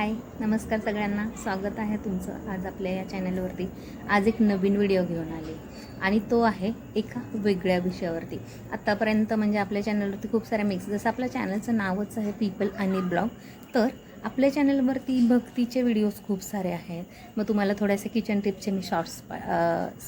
हाय नमस्कार सगळ्यांना. स्वागत आहे तुमचं आज आपल्या या चॅनलवरती. आज एक नवीन व्हिडिओ घेऊन आले. आणि तो आहे एका वेगळ्या विषयावरती. आत्तापर्यंत म्हणजे आपल्या चॅनलवरती खूप साऱ्या मिक्स जसं आपल्या चॅनलचं नावच आहे पीपल आणि ब्लॉग तर आपल्या चॅनलवरती भक्तीचे व्हिडिओज खूप सारे आहेत. मग तुम्हाला थोडेसे किचन टिपचे मी शॉर्ट्स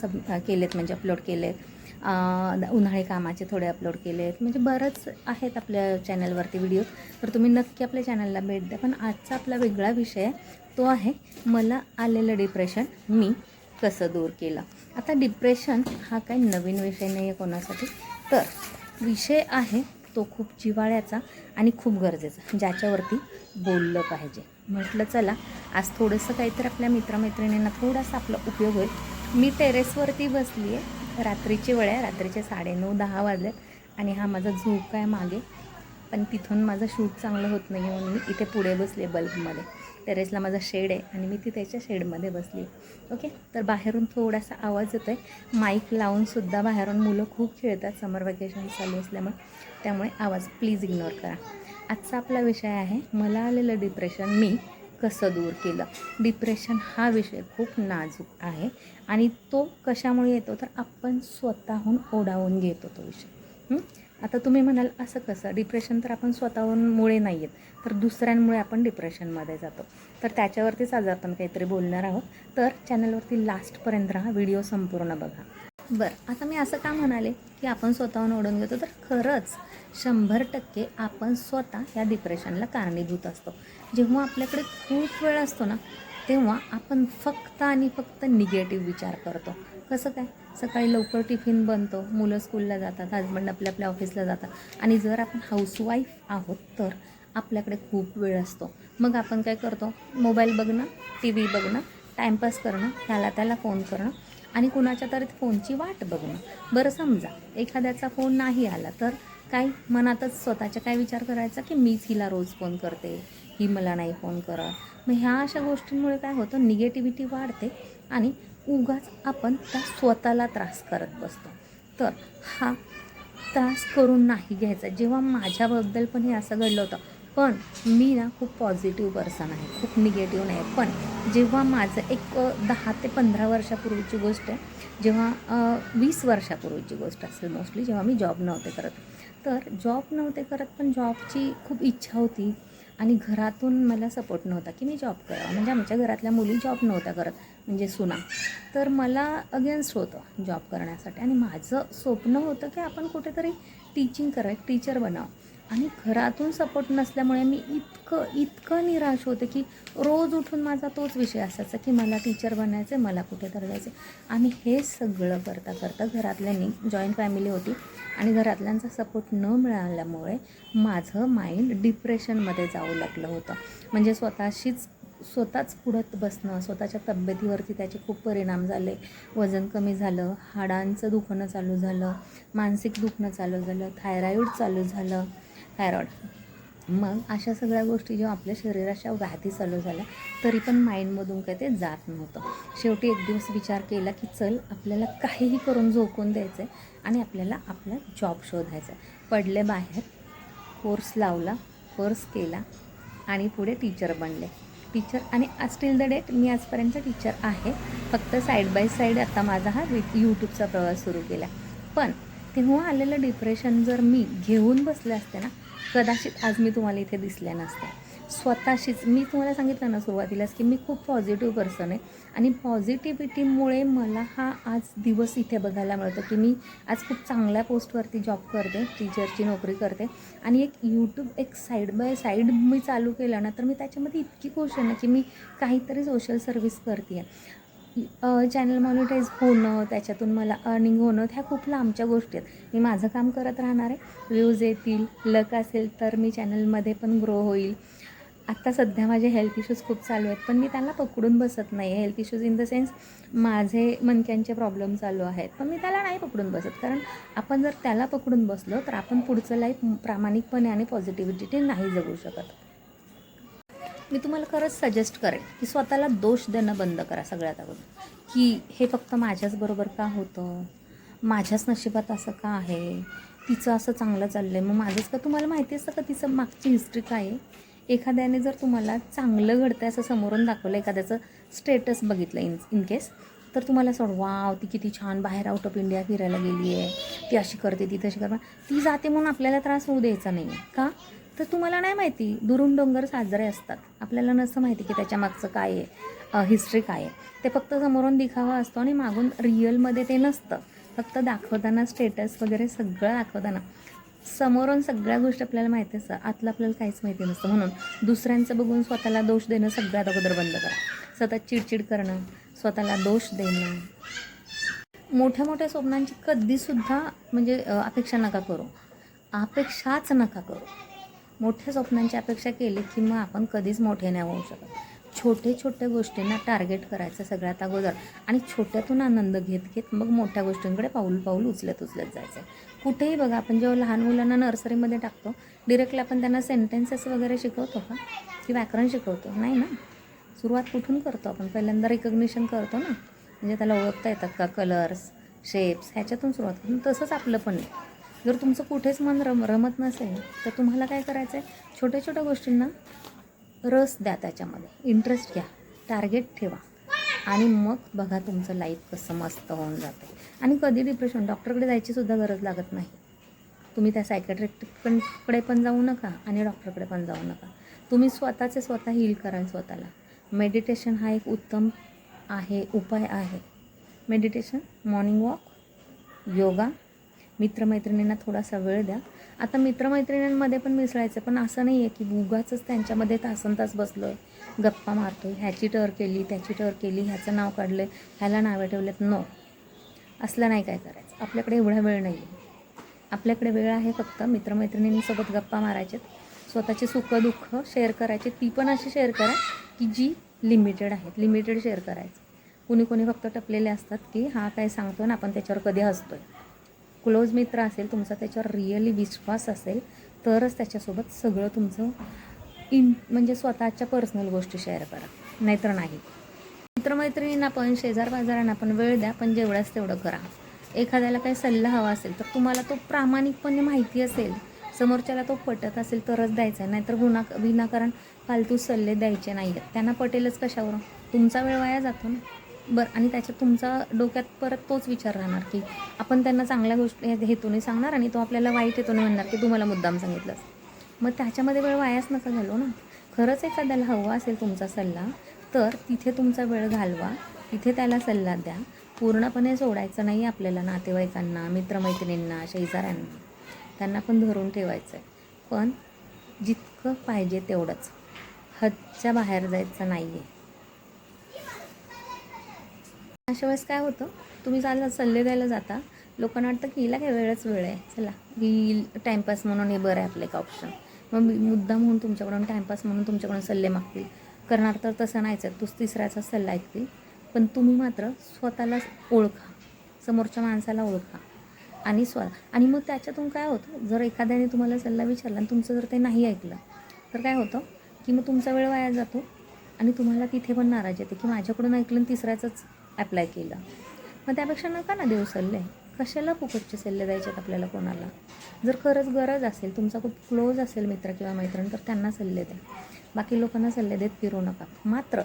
सब केलेत म्हणजे अपलोड केलेत. उन्हाळी कामाचे थोडे अपलोड केले आहेत. म्हणजे बरंच आहेत आपल्या चॅनलवरती व्हिडिओ तर तुम्ही नक्की आपल्या चॅनलला भेट द्या. पण आजचा आपला वेगळा विषय आहे तो आहे मला आलेलं डिप्रेशन मी कसं दूर केलं? आता डिप्रेशन हा काही नवीन विषय नाही आहे कोणासाठी. तर विषय आहे तो खूप जिव्हाळ्याचा आणि खूप गरजेचा ज्याच्यावरती बोललं पाहिजे. म्हटलं चला आज थोडंसं काहीतरी आपल्या मित्रमैत्रिणींना थोडासा आपला उपयोग होईल. मी टेरेसवरती बसली आहे रात्रीची वेळ आहे रात्रीचे साडेनऊ दहा वाजलेत आणि हा माझा झोप आहे मागे. पण तिथून माझं शूट चांगलं होत नाही म्हणून मी इथे पुढे बसले बल्बमध्ये. टेरेसला माझा शेड आहे आणि मी ती त्याच्या शेडमध्ये बसली. ओके? तर बाहेरून थोडासा आवाज येतो आहे माईक लावूनसुद्धा बाहेरून मुलं खूप खेळतात. समर वॅकेशन चालू असल्यामुळे. त्यामुळे आवाज प्लीज इग्नोर करा. आजचा आपला विषय आहे मला आलेलं डिप्रेशन मी कसं दूर केलं? डिप्रेशन हा विषय खूप नाजूक आहे आणि तो कशामुळे येतो? तर आपण स्वतःहून ओढावून घेतो तो विषय. आता तुम्ही म्हणाल असं कसं? डिप्रेशन तर आपण स्वतःहूनमुळे नाही आहेत तर दुसऱ्यांमुळे आपण डिप्रेशनमध्ये जातो. तर त्याच्यावरतीच आज आपण काहीतरी बोलणार आहोत. तर चॅनलवरती लास्टपर्यंत राहा व्हिडिओ संपूर्ण बघा. बरं आता मी असं का म्हणाले की आपण स्वतःहून ओढून घेतो? तर खरंच शंभर टक्के आपण स्वतः या डिप्रेशनला कारणीभूत असतो. जेव्हा आपल्याकडे खूप वेळ असतो ना तेव्हा आपण फक्त आणि फक्त निगेटिव्ह विचार करतो. कसं काय? सकाळी लवकर टिफिन बनतो मुलं स्कूलला जातात हजबंड आपल्या आपल्या ऑफिसला जातात. आणि जर आपण हाऊसवाईफ आहोत तर आपल्याकडे खूप वेळ असतो. मग आपण काय करतो? मोबाईल बघणं टी व्ही बघणं टाईमपास करणं ह्याला त्याला फोन करणं आणि कुणाच्या तरी फोनची वाट बघणं. बरं समजा एखाद्याचा फोन नाही आला तर काय मनातच स्वतःचा काय विचार करायचा की मीच हिला रोज फोन करते ही मला नाही फोन करत? मग ह्या अशा गोष्टींमुळे काय होतं निगेटिव्हिटी वाढते आणि उगाच आपण त्या स्वतःला त्रास करत बसतो. तर हा त्रास करून नाही घ्यायचा. जेव्हा माझ्याबद्दल पण हे असं घडलं होतं पण मी ना खूप पॉझिटिव्ह पर्सन आहे खूप निगेटिव्ह नाही. पण जेव्हा माझं एक दहा ते पंधरा वर्षापूर्वीची गोष्ट आहे जेव्हा वीस वर्षापूर्वीची गोष्ट असेल मोस्टली जेव्हा मी जॉब नव्हते करत. तर जॉब नव्हते करत पण जॉबची खूप इच्छा होती आणि घरातून मला सपोर्ट नव्हता की मी जॉब करावा. म्हणजे आमच्या घरातल्या मुली जॉब नव्हत्या करत म्हणजे सुना. तर मला अगेन्स्ट होतं जॉब करण्यासाठी. आणि माझं स्वप्न होतं की आपण कुठेतरी टीचिंग करावं टीचर बनावं. आणि घरातून सपोर्ट नसल्यामुळे मी इतकं इतकं निराश होते की रोज उठून माझा तोच विषय असायचा की मला टीचर बनायचं आहे मला कुठे जायचं आहे आणि हे सगळं करता करता घरातल्यांनी जॉईंट फॅमिली होती आणि घरातल्यांचा सपोर्ट न मिळाल्यामुळे माझं माइंड डिप्रेशनमध्ये जाऊ लागलं होतं. म्हणजे स्वतःशीच स्वतःच पुढत बसणं स्वतःच्या तब्येतीवरती त्याचे खूप परिणाम झाले. वजन कमी झालं हाडांचं दुखणं चालू झालं मानसिक दुखणं चालू झालं थायरॉईड चालू झालं. थायरॉइड मग अशा सगळ्या गोष्टी जेव्हा आपल्या शरीराच्या व्याधी चालू झाल्या तरी पण माइंडमधून काय ते जात नव्हतं. शेवटी एक दिवस विचार केला की चल आपल्याला काहीही करून झोकून द्यायचं आहे आणि आपल्याला आपला जॉब शोधायचा आहे पडले बाहेर कोर्स लावला कोर्स केला आणि पुढे टीचर बनले. टीचर आणि स्टील द डेट मी आजपर्यंत टीचर आहे. फक्त साईड बाय साईड आता माझा हा यूट्यूबचा प्रवास सुरू केला पण तेव्हा आलेलं डिप्रेशन जर मी घेऊन बसले असते ना कदाचित आज मी तुम्हाला इथे दिसले नसते. स्वतःशीच मी तुम्हाला सांगितलं ना सुरुवातीलाच की मी खूप पॉझिटिव्ह पर्सन आहे आणि पॉझिटिव्हिटीमुळे मला हा आज दिवस इथे बघायला मिळतो की मी आज खूप चांगल्या पोस्टवरती जॉब करते टीचरची नोकरी करते आणि एक यूट्यूब एक साईड बाय साईड मी चालू केलं ना तर मी त्याच्यामध्ये इतकी खुश आहे ना की मी काहीतरी सोशल सर्व्हिस करते आहे चॅनल मॉनिटाईज होणं त्याच्यातून मला अर्निंग होणं ह्या खूप लांबच्या गोष्टी आहेत. मी माझं काम करत राहणार आहे. व्ह्यूज येतील लक असेल तर मी चॅनलमध्ये पण ग्रो होईल. आत्ता सध्या माझे हेल्थ इश्यूज खूप चालू आहेत पण मी त्यांना पकडून बसत नाही health issues in the sense माझे मनक्यांचे प्रॉब्लेम चालू आहेत. पण मी त्याला नाही पकडून बसत. कारण आपण जर त्याला पकडून बसलो तर आपण पुढचं लाईफ प्रामाणिकपणे आणि पॉझिटिव्हिटी नाही जगू शकत. मी तुम्हाला खरंच सजेस्ट करेन की स्वतःला दोष देणं बंद करा सगळ्यात अगोदर. की हे फक्त माझ्याच बरोबर का होतं? माझ्याच नशिबात असं का आहे? तिचं असं चांगलं चाललं आहे मग माझंच का? तुम्हाला माहिती असतं का तिचं मागची हिस्ट्री काय आहे? एखाद्याने जर तुम्हाला चांगलं घडतं असं समोरून दाखवलं एखाद्याचं स्टेटस बघितलं इन इन केस तर तुम्हाला असं वाव ती किती छान बाहेर आउट ऑफ इंडिया फिरायला गेली आहे ती अशी करते ती तशी करते. ती जाते म्हणून आपल्याला त्रास होऊ द्यायचा नाही आहे का? तर तुम्हाला नाही माहिती दुरून डोंगर साजरे असतात. आपल्याला नसं माहिती की त्याच्या मागचं काय आहे हिस्ट्री काय आहे. ते फक्त समोरून दिखावा असतो आणि मागून रिअलमध्ये ते नसतं. फक्त दाखवताना स्टेटस वगैरे सगळं दाखवताना. समोरून सगळ्या गोष्टी आपल्याला माहिती असतात. आतलं आपल्याला काहीच माहिती नसतं. म्हणून दुसऱ्यांचं बघून स्वतःला दोष देणं सगळ्यात अगोदर बंद करा. सतत चिडचिड करणं स्वतःला दोष देणं. मोठ्या मोठ्या स्वप्नांची कधीसुद्धा म्हणजे अपेक्षा नका करू. अपेक्षाच नका करू. मोठ्या स्वप्नांची अपेक्षा केली की मग आपण कधीच मोठे नाही होऊ शकत. छोटे छोट्या गोष्टींना टार्गेट करायचं सगळ्यात अगोदर. आणि छोट्यातून आनंद घेत घेत मग मोठ्या गोष्टींकडे पाऊल पाऊल उचलत उचलत जायचं. कुठेही बघा आपण जेव्हा लहान मुलांना नर्सरीमध्ये टाकतो डिरेक्टली आपण त्यांना सेंटेन्सेस वगैरे शिकवतो का? की व्याकरण शिकवतो? नाही ना? सुरुवात कुठून करतो आपण? पहिल्यांदा रिकग्निशन करतो ना? म्हणजे त्याला ओळखता येतात का? कलर्स शेप्स ह्याच्यातून सुरुवात करतो. तसंच आपलं पण आहे. जर तुमचं कुठेच मन रम रमत नसेल तर तुम्हाला काय करायचं आहे छोट्या छोट्या गोष्टींना रस द्या त्याच्यामध्ये. इंटरेस्ट घ्या. टार्गेट ठेवा. आणि मग बघा तुमचं लाईफ कसं मस्त होऊन जातं आणि कधी डिप्रेशन डॉक्टरकडे जायची सुद्धा गरज लागत नाही. तुम्ही त्या सायकॅट्रिककडे पण जाऊ नका आणि डॉक्टरकडे पण जाऊ नका. तुम्ही स्वतःचे स्वतः हील कराल स्वतःला. मेडिटेशन हा एक उत्तम आहे उपाय आहे. मेडिटेशन मॉर्निंग वॉक योगा मित्रमैत्रिणींना थोडासा वेळ द्या. आता मित्रमैत्रिणींमध्ये पण मिसळायचं पण असं नाही आहे की उगाचच त्यांच्यामध्ये तासन तास बसलो आहे गप्पा मारतो आहे ह्याची टर केली त्याची टर केली ह्याचं नाव काढलं ह्याला नावं ठेवलेत. नो. असलं नाही काय करायचं. आपल्याकडे एवढा वेळ नाही आहे आपल्याकडे वेळ आहे फक्त मित्रमैत्रिणींसोबत गप्पा मारायच्यात स्वतःची सुखदुःख शेअर करायचे. ती पण अशी शेअर करा की जी लिमिटेड आहेत. लिमिटेड शेअर करायचं. कुणी कोणी फक्त टपलेले असतात की हा काय सांगतो ना आपण त्याच्यावर कधी हसतो आहे क्लोज मित्र असेल तुमचा त्याच्यावर रिअली विश्वास असेल तरच त्याच्यासोबत सगळं तुमचं इन म्हणजे स्वतःच्या पर्सनल गोष्टी शेअर करा. नाहीतर नाही. मित्रमैत्रिणींना पण शेजार बाजारांना पण वेळ द्या पण जेवढ्याच तेवढं करा. एखाद्याला काही सल्ला हवा असेल तर तुम्हाला तो प्रामाणिकपणे माहिती असेल समोरच्याला तो पटत असेल तरच द्यायचा आहे. नाहीतर गुन्हा विनाकारण फालतू सल्ले द्यायचे नाही आहेत त्यांना पटेलच कशावरून? तुमचा वेळ वाया जातो ना. बरं आणि त्याच्यात तुमचा डोक्यात परत तोच विचार राहणार की आपण त्यांना चांगल्या गोष्टी हेतूने सांगणार आणि तो आपल्याला वाईट हेतूने म्हणणार की तुम्हाला मुद्दाम सांगितलं. मग त्याच्यामध्ये वेळ वायाच नका घालू ना. खरंच एखाद्याला हवा असेल तुमचा सल्ला तर तिथे तुमचा वेळ घालवा. तिथे त्याला सल्ला द्या. पूर्णपणे सोडायचं नाही आपल्याला नातेवाईकांना मित्रमैत्रिणींना शेजाऱ्यांना. त्यांना पण धरून ठेवायचं आहे पण जितकं पाहिजे तेवढंच. हदच्या बाहेर जायचं नाही आहे अशा वेळेस काय होतं तुम्ही चालला सल्ले द्यायला जाता. लोकांना वाटतं की हिला काय वेळच वेळ आहे. चला ही टाईमपास म्हणून हे बरं आहे आपलं एक ऑप्शन मग मी मुद्दा म्हणून तुमच्याकडून टाईमपास म्हणून तुमच्याकडून सल्ले मागतील. करणार तर तसं नाहीच आहे. तूच तिसऱ्याचा सल्ला ऐकतील. पण तुम्ही मात्र स्वतःला ओळखा. समोरच्या माणसाला ओळखा. आणि स्व आणि मग त्याच्यातून काय होतं जर एखाद्याने तुम्हाला सल्ला विचारला आणि तुमचं जर ते नाही ऐकलं तर काय होतं की मग तुमचा वेळ वाया जातो आणि तुम्हाला तिथे पण नाराज येते की माझ्याकडून ऐकलं आणि तिसऱ्याचंच ॲप्लाय केलं. मग त्यापेक्षा नका ना देऊ सल्ले. कशाला फुकटचे सल्ले द्यायचे आहेत आपल्याला कोणाला? जर खरंच गरज असेल तुमचा खूप क्लोज असेल मित्र किंवा मैत्रीण तर त्यांना सल्ले द्या. बाकी लोकांना सल्ले देत फिरू नका. मात्र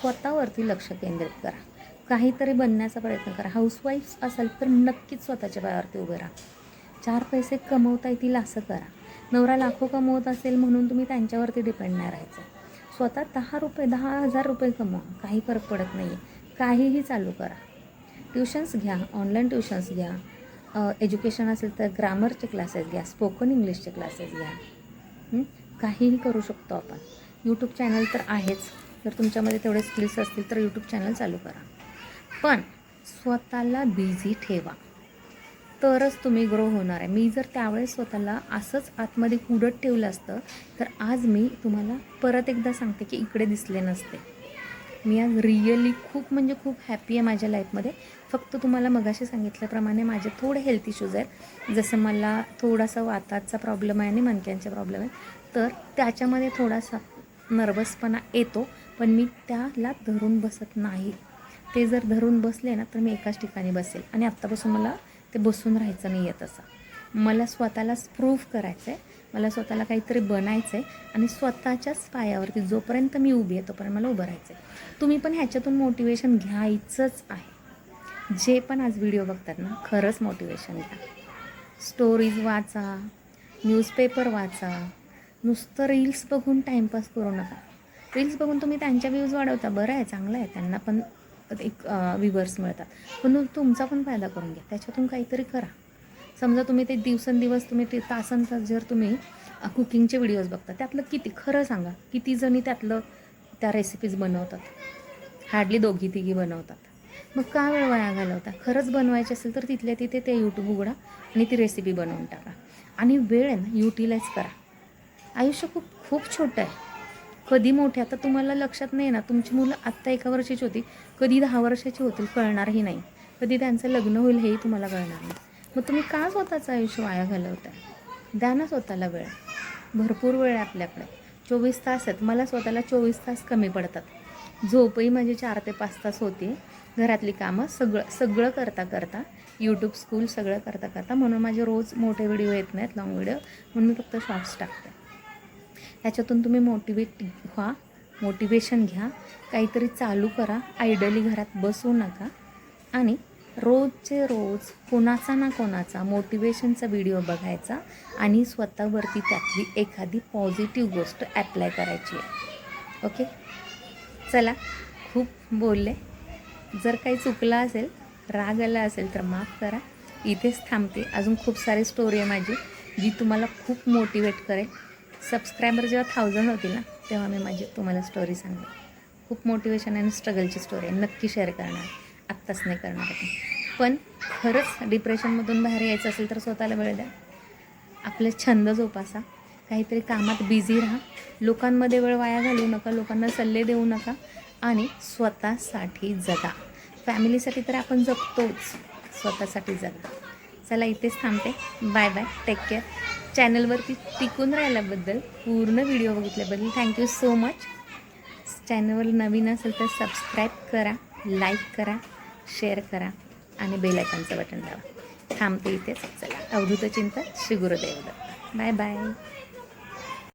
स्वतःवरती लक्ष केंद्रित करा. काहीतरी बनण्याचा प्रयत्न करा. हाऊसवाईफ असाल तर नक्कीच स्वतःच्या पायावरती उभे राहा. चार पैसे कमवता येतील असं करा. नवरा लाखो कमवत असेल म्हणून तुम्ही त्यांच्यावरती डिपेंड नाही राहायचं. स्वतः दहा रुपये दहा हजार रुपये कमवा. काही फरक पडत नाही आहे काहीही चालू करा. ट्युशन्स घ्या ऑनलाईन ट्युशन्स घ्या. एज्युकेशन असेल तर ग्रामरचे क्लासेस घ्या स्पोकन इंग्लिशचे क्लासेस घ्या. काहीही करू शकतो आपण. यूट्यूब चॅनल तर आहेच. जर तुमच्यामध्ये तेवढे स्किल्स असतील तर यूट्यूब चॅनल चालू करा. पण स्वतःला बिझी ठेवा. तरच तुम्ही ग्रो होणार आहे. मी जर त्यावेळेस स्वतःला असंच आतमध्ये कुडत ठेवलं असतं तर आज मी तुम्हाला परत एकदा सांगते की इकडे दिसले नसते. मी आज रिअली खूप म्हणजे खूप हॅपी आहे माझ्या लाईफमध्ये फक्त तुम्हाला मगाशी सांगितल्याप्रमाणे माझे थोडे हेल्थ इश्यूज आहेत. जसं मला थोडासा वाताचा प्रॉब्लेम आहे आणि मणक्यांचा प्रॉब्लेम आहे तर त्याच्यामध्ये थोडासा नर्वसपणा येतो पण मी त्याला धरून बसत नाही. ते जर धरून बसले ना तर मी एकाच ठिकाणी बसेल. आणि आत्तापासून मला ते बसून राहायचं नाही आहे तसं. मला स्वतःलाच प्रूफ करायचं आहे मला स्वतःला काहीतरी बनायचं आहे आणि स्वतःच्याच पायावरती जोपर्यंत मी उभी आहे तोपर्यंत मला उभं राहायचं आहे तुम्ही पण ह्याच्यातून मोटिवेशन घ्यायचंच आहे. जे पण आज व्हिडिओ बघतात ना खरंच मोटिवेशन घ्या. स्टोरीज वाचा न्यूजपेपर वाचा. नुसतं रील्स बघून टाईमपास करू नका. रील्स बघून तुम्ही त्यांच्या व्ह्यूज वाढवता. बरं आहे चांगलं आहे. त्यांना पण एक व्ह्यूवर्स मिळतात. पण तुमचा पण फायदा करून घ्या. त्याच्यातून काहीतरी करा. समजा तुम्ही ते दिवसेंदिवस तुम्ही ते तासन तास जर तुम्ही कुकिंगचे व्हिडिओज बघता त्यातलं किती खरं सांगा किती जणी त्यातलं त्या रेसिपीज बनवतात? हार्डली दोघी तिघी बनवतात. मग का वेळ वाया घालवता? खरंच बनवायचे असेल तर तिथल्या तिथे ते यूट्यूब उघडा आणि ती रेसिपी बनवून टाका. आणि वेळ आहे ना युटिलाइज करा. आयुष्य खूप खूप छोटं आहे. कधी मोठे आता तुम्हाला लक्षात नाही ना तुमची मुलं आत्ता एका वर्षाची होती कधी दहा वर्षाची होतील कळणारही नाही. कधी त्यांचं लग्न होईल हेही तुम्हाला कळणार नाही. मग तुम्ही का स्वतःचं आयुष्य वाया घालवताय? द्या ना स्वतःला वेळ. भरपूर वेळ आहे आपल्याकडे. चोवीस तास आहेत. मला स्वतःला चोवीस तास कमी पडतात. झोपही माझी चार ते पाच तास होती. घरातली कामं सगळं सगळं करता करता यूट्यूब स्कूल सगळं करता करता म्हणून माझे रोज मोठे व्हिडिओ येत नाहीत लॉंग व्हिडिओ म्हणून मी फक्त शॉर्ट्स टाकते. ह्याच्यातून तुम्ही मोटिवेट व्हा मोटिवेशन घ्या. काहीतरी चालू करा. आयडली घरात बसू नका. आणि रोजचे रोज कोणाचा ना कोणाचा मोटिवेशनचा व्हिडिओ बघायचा आणि स्वतःवरती त्यातली एखादी पॉझिटिव्ह गोष्ट ॲप्लाय करायची आहे. ओके चला खूप बोलले. जर काही चुकलं असेल राग आला असेल तर माफ करा. इथेच थांबते. अजून खूप सारी स्टोरी आहे माझी जी तुम्हाला खूप मोटिवेट करेल. सबस्क्रायबर जेव्हा थाउजंड होतील ना तेव्हा मी माझी तुम्हाला स्टोरी सांगेन खूप मोटिवेशन आणि स्ट्रगलची स्टोरी आहे. नक्की शेअर करणार. आत्ताच नाही करणार पण खरंच डिप्रेशनमधून बाहेर यायचं असेल तर स्वतःला वेळ द्या. आपले छंद जोपासा. काहीतरी कामात बिझी राहा. लोकांमध्ये वेळ वाया घालवू नका. लोकांना सल्ले देऊ नका. आणि स्वतःसाठी जगा. फॅमिलीसाठी तर आपण जगतोच. स्वतःसाठी जगा. चला इथेच थांबते. Bye bye. टेक केअर चॅनलवरती टिकून राहिल्याबद्दल पूर्ण व्हिडिओ बघितल्याबद्दल थँक्यू सो मच चॅनलवर नवीन असेल तर सबस्क्राईब करा लाईक करा. शेअर करा आणि बेलायकनचं बटन दाबा. थांबते इथेच. चला. अवधूत चिंता श्री गुरुदेव. Bye bye.